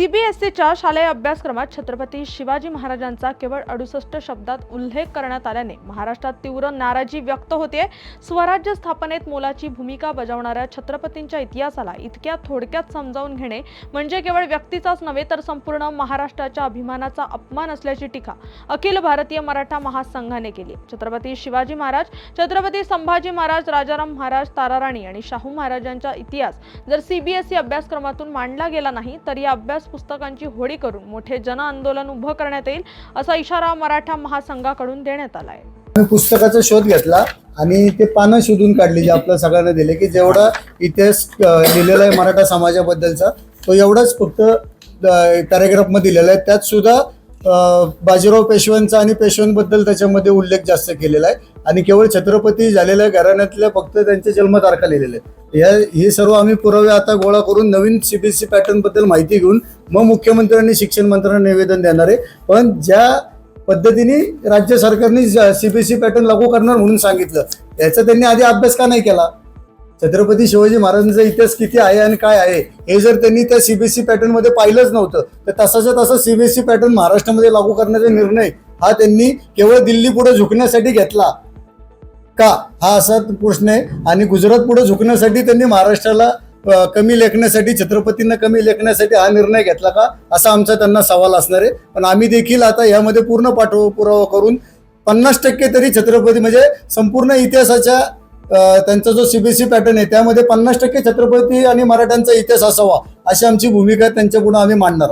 सीबीएसईच्या शालेय अभ्यासक्रमात छत्रपती शिवाजी महाराजांचा केवळ अडुसष्ट शब्दात उल्लेख करण्यात आल्याने महाराष्ट्रात तीव्र नाराजी व्यक्त होते स्वराज्य स्थापनेत मोलाची भूमिका बजावणाऱ्या छत्रपतींच्या इतिहासाला इतक्या थोडक्यात समजावून घेणे म्हणजे केवळ व्यक्तीचाच नव्हे तर संपूर्ण महाराष्ट्राच्या अभिमानाचा अपमान असल्याची टीका अखिल भारतीय मराठा महासंघाने केली. छत्रपती शिवाजी महाराज छत्रपती संभाजी महाराज राजाराम महाराज ताराराणी आणि शाहू महाराजांचा इतिहास जर सीबीएसई अभ्यासक्रमातून मांडला गेला नाही तर या अभ्यास पुस्तकांची होळी करून मोठे जन आंदोलन उभं करण्यात येईल असा इशारा मराठा महासंघाकडून देण्यात आला आहे मी पुस्तकाचा शोध घेतला आणि ते पानं शोधून काढली जे आपल्या सगळ्यांना दिले की जेवढा इतिहास लिहिलेला आहे मराठा समाजाबद्दलचा तो एवढाच फक्त पॅरेग्राफमध्ये दिलेला आहे. त्यात सुद्धा बाजीराव पेशव्यांचा आणि पेशव्यांबद्दल त्याच्यामध्ये उल्लेख जास्त केलेला आहे. आणि केवळ छत्रपती झालेल्या घराण्यातल्या फक्त त्यांच्या जन्मतारखा लिहिलेल्या आहेत. या हे सर्व आम्ही पुरावे आता गोळा करून नवीन सीबीएसई पॅटर्नबद्दल माहिती घेऊन मग मुख्यमंत्र्यांनी शिक्षण मंत्र्यांना निवेदन देणार आहे. पण ज्या पद्धतीने राज्य सरकारने सीबीएसई पॅटर्न लागू करणार म्हणून सांगितलं याचा त्यांनी आधी अभ्यास का नाही केला? छत्रपती शिवाजी महाराजांचा इतिहास किती आहे आणि काय आहे? हे जर त्यांनी त्या सीबीएसई पॅटर्नमध्ये पाहिलंच नव्हतं तर तसाच्या तसा सीबीएसई पॅटर्न महाराष्ट्रामध्ये लागू करण्याचा निर्णय हा त्यांनी केवळ दिल्ली पुढे झुकण्यासाठी घेतला. का? हा असा प्रश्न आहे. आणि गुजरात पुढे झुकण्यासाठी त्यांनी महाराष्ट्राला कमी लेखण्यासाठी छत्रपतींना कमी लेखण्यासाठी हा निर्णय घेतला का? असा आमचा त्यांना सवाल असणार आहे. पण आम्ही देखील आता यामध्ये पूर्ण पाठव पुरावा करून पन्नास टक्के तरी छत्रपती म्हणजे संपूर्ण इतिहासाच्या त्यांचा जो सीबीएसई पॅटर्न आहे त्यामध्ये पन्नास टक्के छत्रपती आणि मराठ्यांचा इतिहास असावा अशी आमची भूमिका त्यांच्या पुढे आम्ही मांडणार